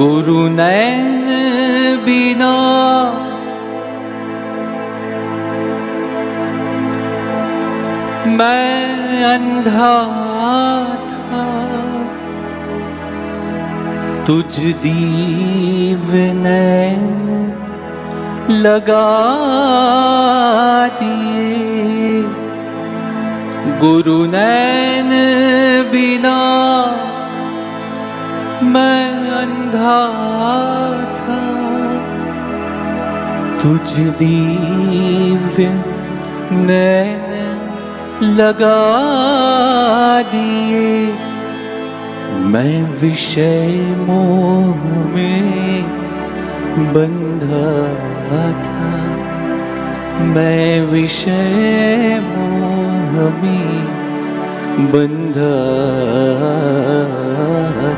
गुरु नैन बिना। मैं अंधा तुझ दीव नैन लगा दिए। गुरु नैन बिना मैं अंधा था। तुझ दिव्य नैन लगा दिए। मैं विषय मोह में बंधा था। मैं विषय मोह में बंधा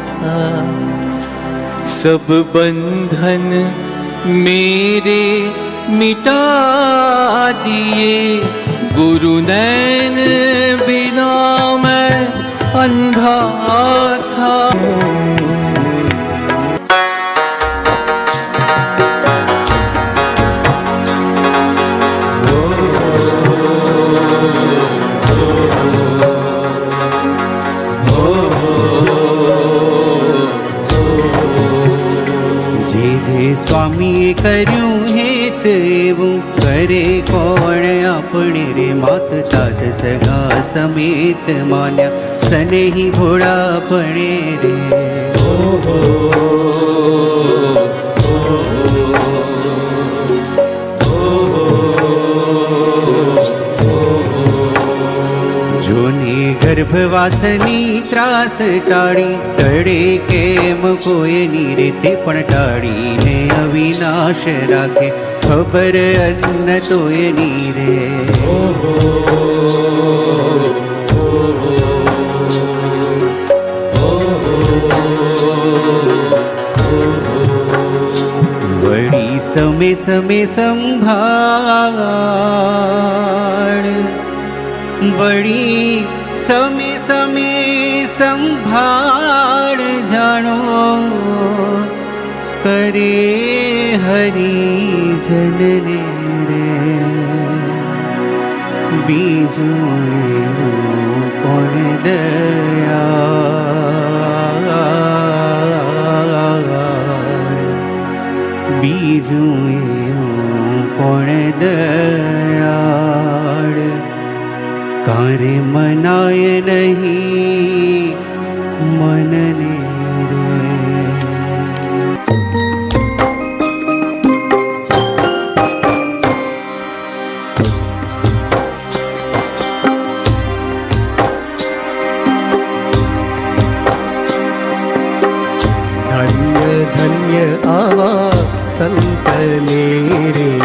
था। सब बंधन मेरे मिटा दिए। गुरु नैन बिना मैं अंधा था। કર્યું હેત એવું કરે કોણ આપણે રે માત તાત સગા સમેત માન્યા સનેહી ભોળા પણે રે જોને ગર્ભવાસની ત્રાસ ટાળી ટળે કેમ કોઈની રીતે પણ ટાળીને અવિનાશ રાખે, ખબર અન્ન તોયની રે. વળી સમે સમે સંભાળ બળી સમે સમી સંભાળ જાણો. કરે હરી જનને રે. બીજું કોણ દયા मेरे।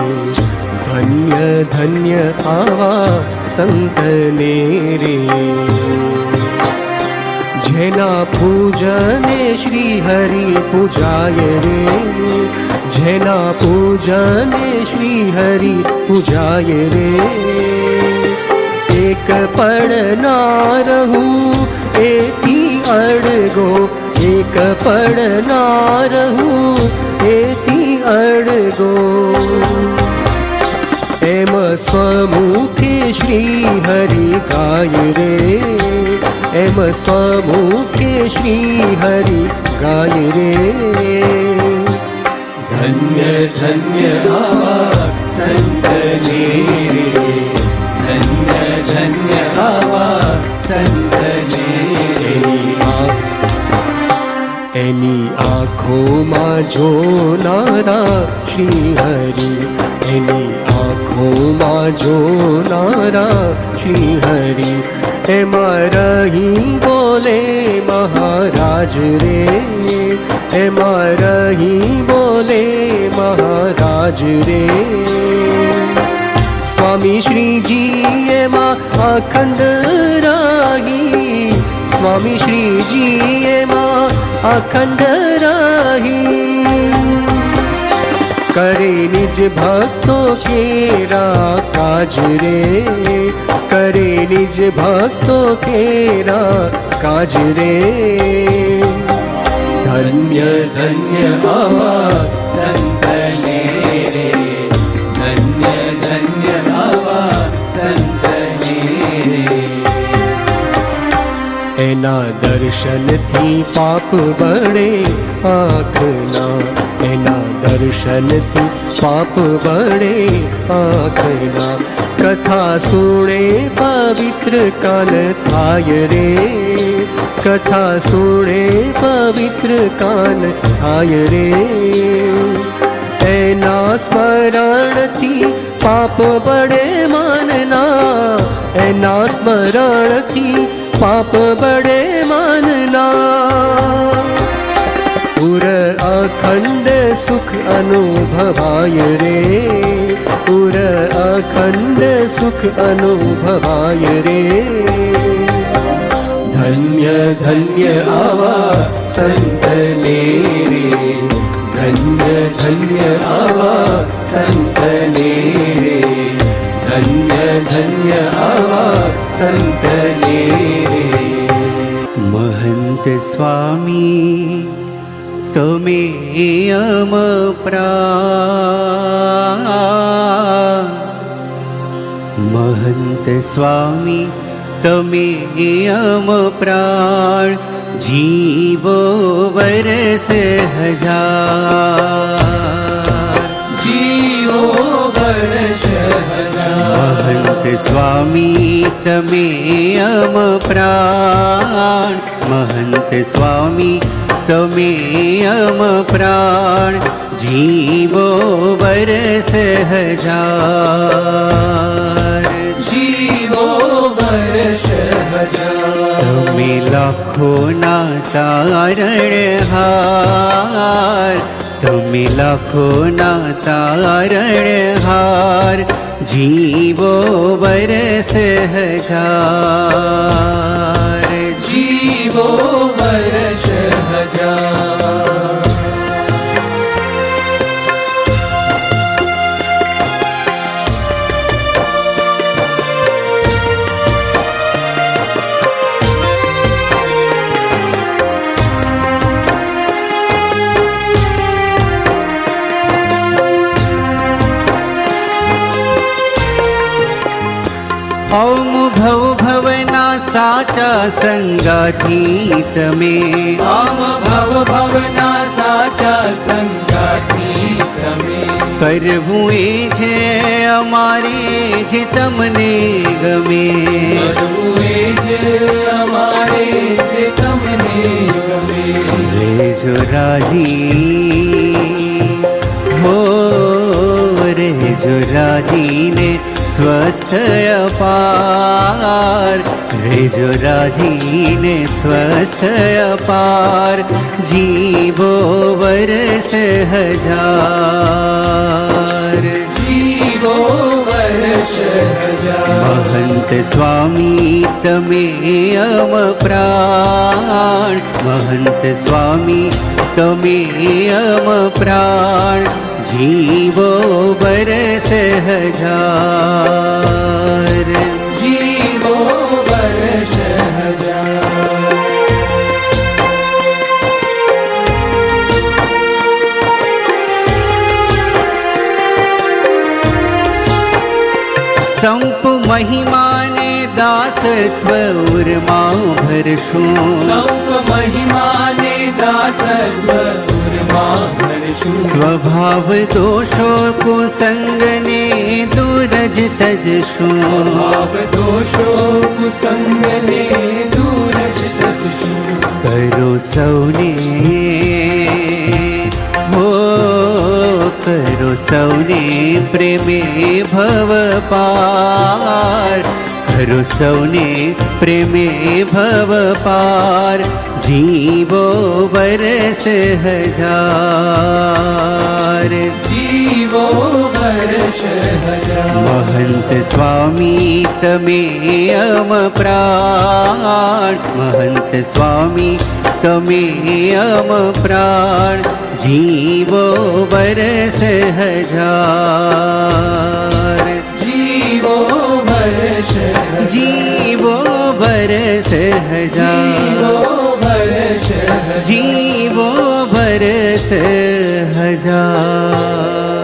धन्य धन्य आवा संत मेरे। जेना पूजने श्री हरि पूजाय रे। जेना पूजने श्री हरि पूजाय रे। एक पढ़ना रहू एक अड़गो। एक पढ़ना रहू एक अणगो एम श्री हरि गाय रे। एम स्वमुखी श्री हरि गाय रे। धन्य धन्य संत जी रे। धन्य धन्य संत जी એની આંખોમાં જોનારા શ્રી હરિ એની આંખોમાં જોનારા શ્રી હરિ એમાં રહી બોલે મહારાજ રે એમાં રહી બોલે મહારાજ રે સ્વામી શ્રીજી એમાં અખંડ રાહી સ્વામી શ્રીજી એમાં અખંડ રહી. કરે નિજ ભક્તો કેરા કાજ રે. કરે નિજ ભક્તો કેરા કાજ રે. ધન્ય ધન્ય આવા ना दर्शन थी पाप बड़े आखना एना दर्शन थी पाप बड़े आखना कथा सुने पवित्र कान थाय रे। कथा सुने पवित्र कान थाय रे। एना स्मरण थी पाप बड़े मानना। एना स्मरण थी पाप बड़े मानना पूरा अखंड सुख अनुभवाय रे। पूरा अखंड सुख अनुभवाय रे। धन्य धन्य आवा संतले रे। धन्य धन्य आवा संतले ધન્ય આવા સંતને મહંત સ્વામી તમે અમ પ્રા મહંત સ્વામી તમે અમ પ્રાણ જીવો વરસ હજાર મહંત સ્વામી તમે અમ પ્રાણ જીવો વરસ હજાર જીવો વર્ષ હજાર તમે લાખોના તારણહાર તમે લાખોના તારણહાર જીવો વરસ હજાર સાચા સંગાથી તમે આમ ભવ ભવના સાચા સંગાથી તમે કરવું એ છે અમારે જે તમને ગમે કરવું એ છે અમારે જે તમને ગમે રેજો રાજી હો રેજો રાજીને સ્વસ્થ અપાર રેજો રાજીને સ્વસ્થ અપાર જીવો વરસ હજાર. જીવો વર્ષ હજાર. મહંત સ્વામી તમે અમ પ્રાણ. મહંત સ્વામી તમે અમ પ્રાણ. जीवो बरस हज़ार जीवो बरस हज़ार संप महिमा दासत्व उर्माओ भरशो संप महिमाने दासत्व उर्मा भरशो स्वभाव दोषो कुसंगने दूरज तजशो स्वभाव दोषो कुसंगने दूरज तजशो करो सौने हो करो सौने प्रेमे भव पार। प्रेमे भवपार हजार। जीवो जिवो हजार। महन्त स्वामी तमे कमेमप्रा महन्त स्वामी तमे कमेमप्राण जीवो वर हजार। जीवो बरस हज़ार जीवो बरस हज़ार